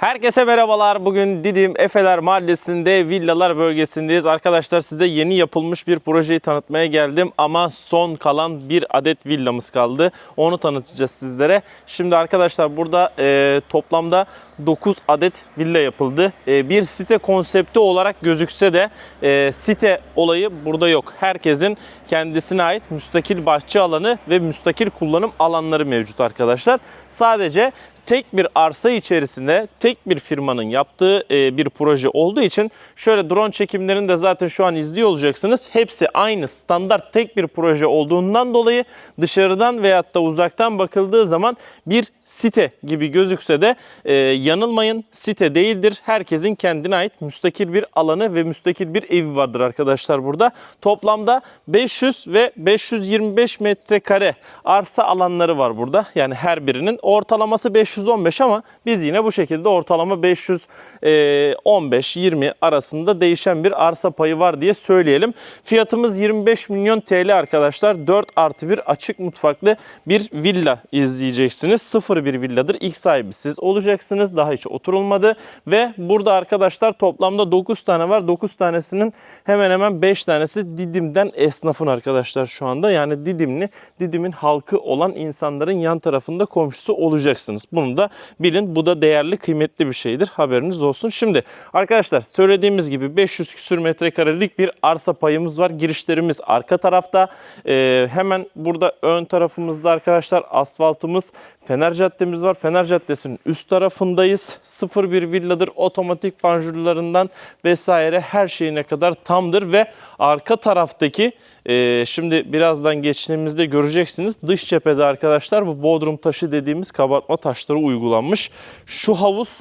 Herkese merhabalar. Bugün Didim Efeler Mahallesi'nde villalar bölgesindeyiz. Arkadaşlar size yeni yapılmış bir projeyi tanıtmaya geldim ama son kalan bir adet villamız kaldı. Onu tanıtacağız sizlere. Şimdi arkadaşlar burada e, toplamda 9 adet villa yapıldı. E, bir site konsepti olarak gözükse de e, site olayı burada yok. Herkesin kendisine ait müstakil bahçe alanı ve müstakil kullanım alanları mevcut arkadaşlar. Sadece tek bir arsa içerisinde tek bir firmanın yaptığı e, bir proje olduğu için şöyle drone çekimlerini de zaten şu an izliyor olacaksınız. Hepsi aynı standart tek bir proje olduğundan dolayı dışarıdan veyahut da uzaktan bakıldığı zaman bir site gibi gözükse de e, yanılmayın site değildir. Herkesin kendine ait müstakil bir alanı ve müstakil bir evi vardır arkadaşlar burada. Toplamda 500 ve 525 metrekare arsa alanları var burada. Yani her birinin ortalaması 515 ama biz yine bu şekilde ortalama 515-20 arasında değişen bir arsa payı var diye söyleyelim. Fiyatımız 25 milyon TL arkadaşlar. 4 artı 1 açık mutfaklı bir villa izleyeceksiniz. Sıfır bir villadır. İlk sahibi siz olacaksınız. Daha hiç oturulmadı. Ve burada arkadaşlar toplamda 9 tane var. 9 tanesinin hemen hemen 5 tanesi Didim'den esnafın arkadaşlar şu anda. Yani Didimli, Didim'in halkı olan insanların yan tarafında komşusu olacaksınız. Bunu da bilin. Bu da değerli, kıymetli bir şeydir. Haberiniz olsun. Şimdi arkadaşlar söylediğimiz gibi 500 küsür metrekarelik bir arsa payımız var. Girişlerimiz arka tarafta. Ee, hemen burada ön tarafımızda arkadaşlar asfaltımız, Fener Caddemiz var. Fener Caddesi'nin üst tarafındayız. 01 villadır. Otomatik panjurlarından vesaire her şeyine kadar tamdır ve arka taraftaki e, şimdi birazdan geçtiğimizde göreceksiniz. Dış cephede arkadaşlar bu bodrum taşı dediğimiz kabartma taşları uygulanmış. Şu havuz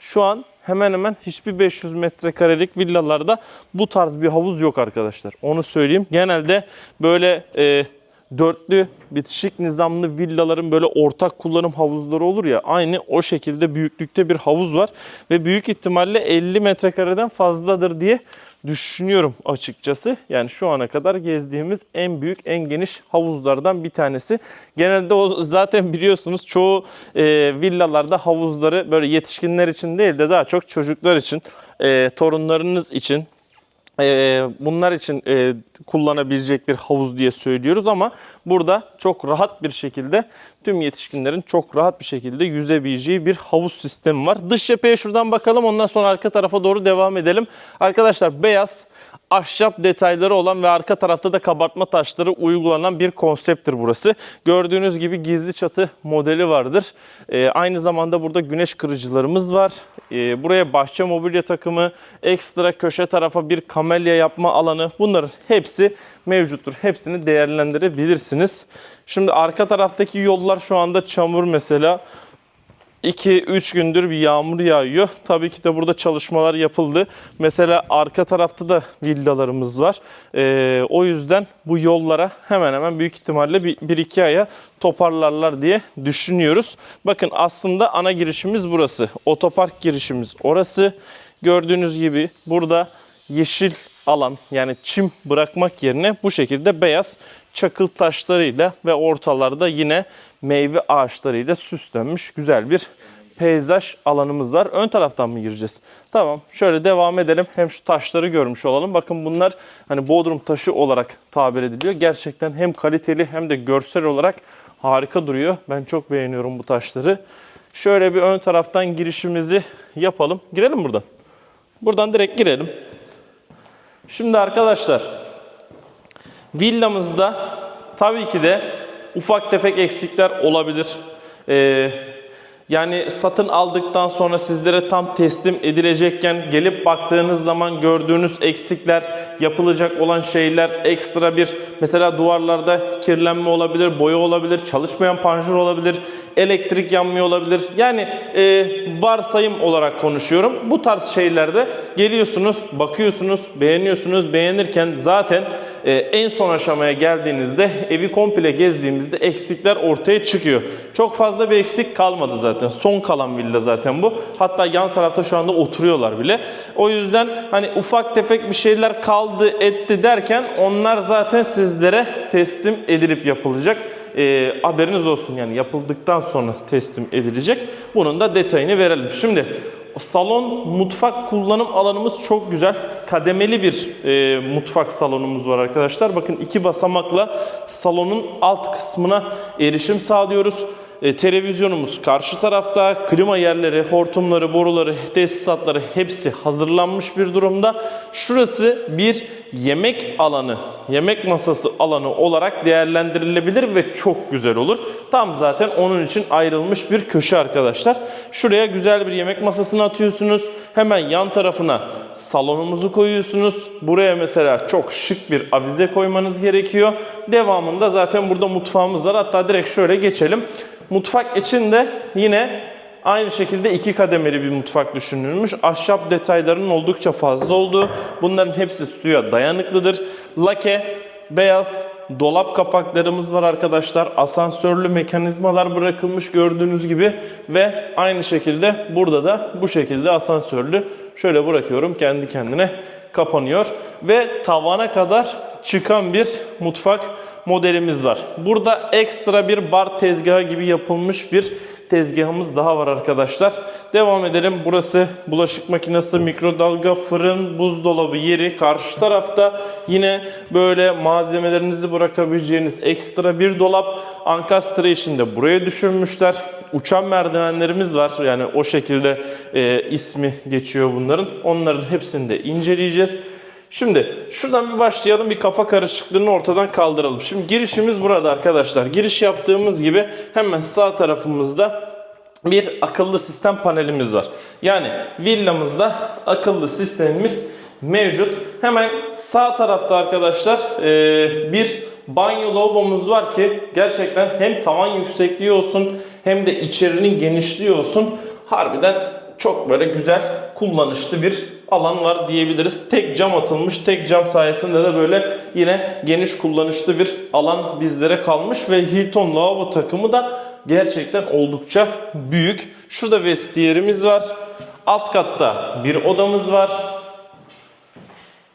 şu an hemen hemen hiçbir 500 metrekarelik villalarda bu tarz bir havuz yok arkadaşlar. Onu söyleyeyim. Genelde böyle e, dörtlü bitişik nizamlı villaların böyle ortak kullanım havuzları olur ya aynı o şekilde büyüklükte bir havuz var ve büyük ihtimalle 50 metrekareden fazladır diye düşünüyorum açıkçası. Yani şu ana kadar gezdiğimiz en büyük en geniş havuzlardan bir tanesi. Genelde o zaten biliyorsunuz çoğu e, villalarda havuzları böyle yetişkinler için değil de daha çok çocuklar için, e, torunlarınız için bunlar için e, kullanabilecek bir havuz diye söylüyoruz ama burada çok rahat bir şekilde tüm yetişkinlerin çok rahat bir şekilde yüzebileceği bir havuz sistemi var. Dış cepheye şuradan bakalım ondan sonra arka tarafa doğru devam edelim. Arkadaşlar beyaz ahşap detayları olan ve arka tarafta da kabartma taşları uygulanan bir konsepttir burası. Gördüğünüz gibi gizli çatı modeli vardır. Ee, aynı zamanda burada güneş kırıcılarımız var. Ee, buraya bahçe mobilya takımı, ekstra köşe tarafa bir kamelya yapma alanı bunların hepsi mevcuttur. Hepsini değerlendirebilirsiniz. Şimdi arka taraftaki yollar şu anda çamur mesela. 2-3 gündür bir yağmur yağıyor. Tabii ki de burada çalışmalar yapıldı. Mesela arka tarafta da villalarımız var. Ee, o yüzden bu yollara hemen hemen büyük ihtimalle 1-2 aya toparlarlar diye düşünüyoruz. Bakın aslında ana girişimiz burası. Otopark girişimiz orası. Gördüğünüz gibi burada yeşil alan yani çim bırakmak yerine bu şekilde beyaz çakıl taşlarıyla ve ortalarda yine meyve ağaçlarıyla süslenmiş güzel bir peyzaj alanımız var. Ön taraftan mı gireceğiz? Tamam. Şöyle devam edelim. Hem şu taşları görmüş olalım. Bakın bunlar hani bodrum taşı olarak tabir ediliyor. Gerçekten hem kaliteli hem de görsel olarak harika duruyor. Ben çok beğeniyorum bu taşları. Şöyle bir ön taraftan girişimizi yapalım. Girelim buradan. Buradan direkt girelim. Şimdi arkadaşlar villamızda tabii ki de ufak tefek eksikler olabilir. Ee, yani satın aldıktan sonra sizlere tam teslim edilecekken gelip baktığınız zaman gördüğünüz eksikler, yapılacak olan şeyler, ekstra bir mesela duvarlarda kirlenme olabilir, boya olabilir, çalışmayan panjur olabilir, elektrik yanmıyor olabilir. Yani e, varsayım olarak konuşuyorum. Bu tarz şeylerde geliyorsunuz, bakıyorsunuz, beğeniyorsunuz. Beğenirken zaten e, en son aşamaya geldiğinizde evi komple gezdiğimizde eksikler ortaya çıkıyor. Çok fazla bir eksik kalmadı zaten. Son kalan villa zaten bu. Hatta yan tarafta şu anda oturuyorlar bile. O yüzden hani ufak tefek bir şeyler kaldı etti derken onlar zaten sizlere teslim edilip yapılacak e, haberiniz olsun yani yapıldıktan sonra teslim edilecek. Bunun da detayını verelim. Şimdi salon mutfak kullanım alanımız çok güzel. Kademeli bir e, mutfak salonumuz var arkadaşlar. Bakın iki basamakla salonun alt kısmına erişim sağlıyoruz. E, televizyonumuz karşı tarafta. Klima yerleri, hortumları, boruları, tesisatları hepsi hazırlanmış bir durumda. Şurası bir yemek alanı, yemek masası alanı olarak değerlendirilebilir ve çok güzel olur. Tam zaten onun için ayrılmış bir köşe arkadaşlar. Şuraya güzel bir yemek masasını atıyorsunuz. Hemen yan tarafına salonumuzu koyuyorsunuz. Buraya mesela çok şık bir avize koymanız gerekiyor. Devamında zaten burada mutfağımız var. Hatta direkt şöyle geçelim. Mutfak için de yine aynı şekilde iki kademeli bir mutfak düşünülmüş. Ahşap detaylarının oldukça fazla olduğu. Bunların hepsi suya dayanıklıdır. Lake, beyaz dolap kapaklarımız var arkadaşlar. Asansörlü mekanizmalar bırakılmış gördüğünüz gibi ve aynı şekilde burada da bu şekilde asansörlü şöyle bırakıyorum kendi kendine kapanıyor ve tavana kadar çıkan bir mutfak modelimiz var. Burada ekstra bir bar tezgahı gibi yapılmış bir tezgahımız daha var arkadaşlar. Devam edelim. Burası bulaşık makinesi, mikrodalga, fırın, buzdolabı yeri. Karşı tarafta yine böyle malzemelerinizi bırakabileceğiniz ekstra bir dolap. Ankastre için de buraya düşürmüşler. Uçan merdivenlerimiz var. Yani o şekilde e, ismi geçiyor bunların. Onların hepsini de inceleyeceğiz. Şimdi şuradan bir başlayalım bir kafa karışıklığını ortadan kaldıralım. Şimdi girişimiz burada arkadaşlar. Giriş yaptığımız gibi hemen sağ tarafımızda bir akıllı sistem panelimiz var. Yani villamızda akıllı sistemimiz mevcut. Hemen sağ tarafta arkadaşlar e, bir banyo lavabomuz var ki gerçekten hem tavan yüksekliği olsun hem de içerinin genişliği olsun. Harbiden çok böyle güzel kullanışlı bir alan var diyebiliriz. Tek cam atılmış. Tek cam sayesinde de böyle yine geniş kullanışlı bir alan bizlere kalmış ve Hilton lavabo takımı da gerçekten oldukça büyük. Şurada vestiyerimiz var. Alt katta bir odamız var.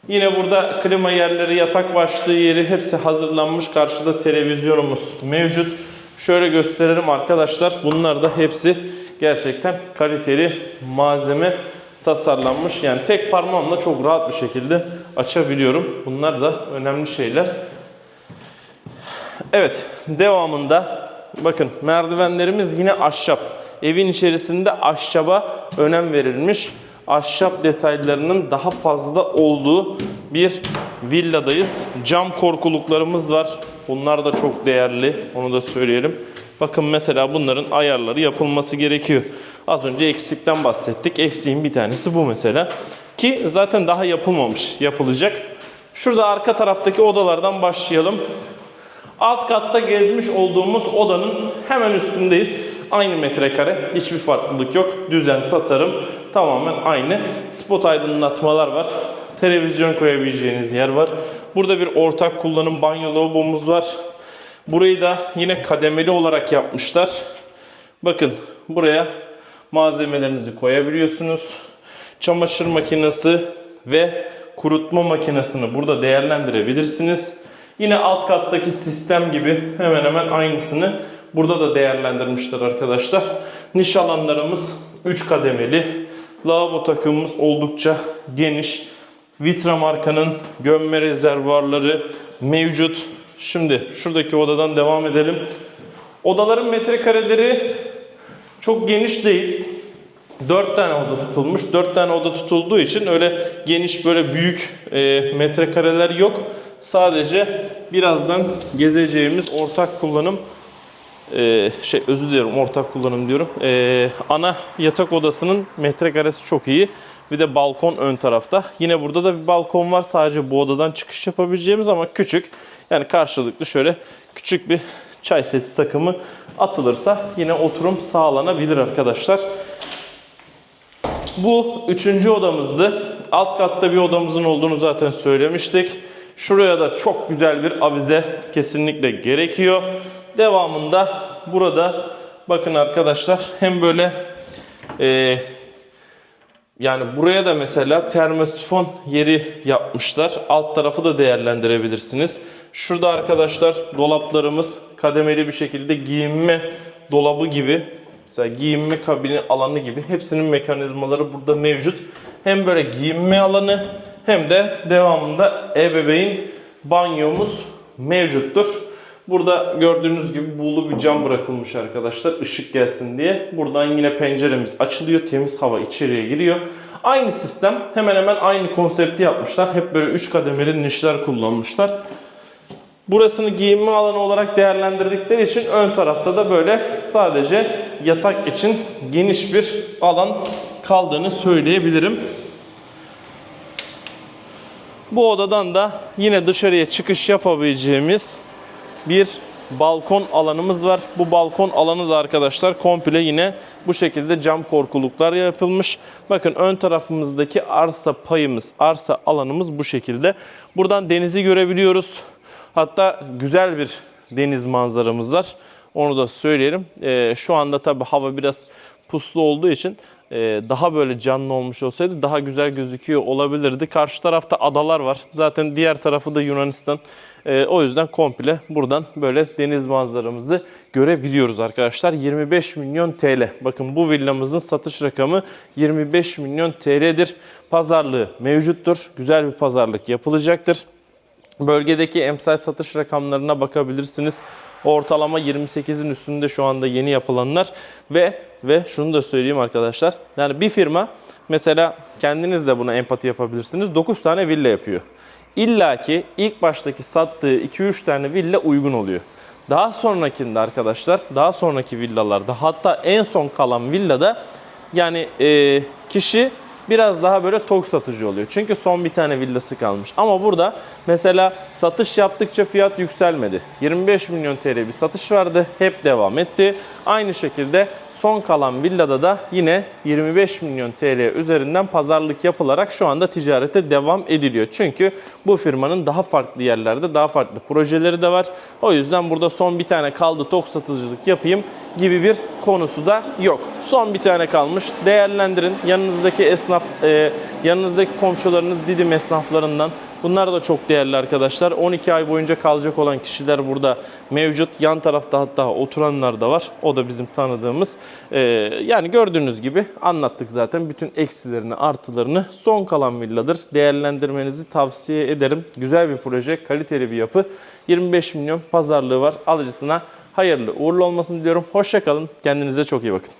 Yine burada klima yerleri, yatak başlığı yeri hepsi hazırlanmış. Karşıda televizyonumuz mevcut. Şöyle gösterelim arkadaşlar. Bunlar da hepsi gerçekten kaliteli malzeme tasarlanmış. Yani tek parmağımla çok rahat bir şekilde açabiliyorum. Bunlar da önemli şeyler. Evet, devamında bakın merdivenlerimiz yine ahşap. Evin içerisinde ahşaba önem verilmiş. Ahşap detaylarının daha fazla olduğu bir villadayız. Cam korkuluklarımız var. Bunlar da çok değerli. Onu da söyleyelim. Bakın mesela bunların ayarları yapılması gerekiyor. Az önce eksikten bahsettik. Eksiğin bir tanesi bu mesela. Ki zaten daha yapılmamış. Yapılacak. Şurada arka taraftaki odalardan başlayalım. Alt katta gezmiş olduğumuz odanın hemen üstündeyiz. Aynı metrekare. Hiçbir farklılık yok. Düzen, tasarım tamamen aynı. Spot aydınlatmalar var. Televizyon koyabileceğiniz yer var. Burada bir ortak kullanım banyo lavabomuz var. Burayı da yine kademeli olarak yapmışlar. Bakın buraya malzemelerinizi koyabiliyorsunuz. Çamaşır makinesi ve kurutma makinesini burada değerlendirebilirsiniz. Yine alt kattaki sistem gibi hemen hemen aynısını burada da değerlendirmişler arkadaşlar. Niş alanlarımız 3 kademeli. Lavabo takımımız oldukça geniş. Vitra markanın gömme rezervuarları mevcut. Şimdi şuradaki odadan devam edelim. Odaların metrekareleri çok geniş değil. 4 tane oda tutulmuş. 4 tane oda tutulduğu için öyle geniş böyle büyük e, metrekareler yok. Sadece birazdan gezeceğimiz ortak kullanım e, şey özür diliyorum ortak kullanım diyorum. E, ana yatak odasının metrekaresi çok iyi. Bir de balkon ön tarafta. Yine burada da bir balkon var. Sadece bu odadan çıkış yapabileceğimiz ama küçük. Yani karşılıklı şöyle küçük bir çay seti takımı atılırsa yine oturum sağlanabilir arkadaşlar. Bu üçüncü odamızdı. Alt katta bir odamızın olduğunu zaten söylemiştik. Şuraya da çok güzel bir avize kesinlikle gerekiyor. Devamında burada bakın arkadaşlar hem böyle e, yani buraya da mesela termosifon yeri yapmışlar. Alt tarafı da değerlendirebilirsiniz. Şurada arkadaşlar dolaplarımız kademeli bir şekilde giyinme dolabı gibi Mesela giyinme kabini alanı gibi hepsinin mekanizmaları burada mevcut. Hem böyle giyinme alanı hem de devamında ebeveyn banyomuz mevcuttur. Burada gördüğünüz gibi buğulu bir cam bırakılmış arkadaşlar ışık gelsin diye. Buradan yine penceremiz açılıyor. Temiz hava içeriye giriyor. Aynı sistem hemen hemen aynı konsepti yapmışlar. Hep böyle 3 kademeli nişler kullanmışlar. Burasını giyinme alanı olarak değerlendirdikleri için ön tarafta da böyle sadece yatak için geniş bir alan kaldığını söyleyebilirim. Bu odadan da yine dışarıya çıkış yapabileceğimiz bir balkon alanımız var. Bu balkon alanı da arkadaşlar komple yine bu şekilde cam korkuluklar yapılmış. Bakın ön tarafımızdaki arsa payımız, arsa alanımız bu şekilde. Buradan denizi görebiliyoruz. Hatta güzel bir deniz manzaramız var. Onu da söyleyelim. Ee, şu anda tabi hava biraz puslu olduğu için daha böyle canlı olmuş olsaydı daha güzel gözüküyor olabilirdi. Karşı tarafta adalar var. Zaten diğer tarafı da Yunanistan. E, o yüzden komple buradan böyle deniz manzaramızı görebiliyoruz arkadaşlar. 25 milyon TL. Bakın bu villamızın satış rakamı 25 milyon TL'dir. Pazarlığı mevcuttur. Güzel bir pazarlık yapılacaktır. Bölgedeki emsal satış rakamlarına bakabilirsiniz. Ortalama 28'in üstünde şu anda yeni yapılanlar ve ve şunu da söyleyeyim arkadaşlar. Yani bir firma mesela kendiniz de buna empati yapabilirsiniz. 9 tane villa yapıyor. İlla ki ilk baştaki sattığı 2-3 tane villa uygun oluyor. Daha sonrakinde arkadaşlar, daha sonraki villalarda hatta en son kalan villada yani e, kişi biraz daha böyle tok satıcı oluyor. Çünkü son bir tane villası kalmış. Ama burada mesela satış yaptıkça fiyat yükselmedi. 25 milyon TL bir satış vardı. Hep devam etti. Aynı şekilde son kalan villada da yine 25 milyon TL üzerinden pazarlık yapılarak şu anda ticarete devam ediliyor. Çünkü bu firmanın daha farklı yerlerde daha farklı projeleri de var. O yüzden burada son bir tane kaldı tok satıcılık yapayım gibi bir konusu da yok. Son bir tane kalmış. Değerlendirin. Yanınızdaki esnaf, e, yanınızdaki komşularınız Didim esnaflarından Bunlar da çok değerli arkadaşlar. 12 ay boyunca kalacak olan kişiler burada mevcut. Yan tarafta hatta oturanlar da var. O da bizim tanıdığımız. Ee, yani gördüğünüz gibi anlattık zaten bütün eksilerini, artılarını. Son kalan villadır. Değerlendirmenizi tavsiye ederim. Güzel bir proje, kaliteli bir yapı. 25 milyon pazarlığı var. Alıcısına hayırlı uğurlu olmasını diliyorum. Hoşçakalın. Kendinize çok iyi bakın.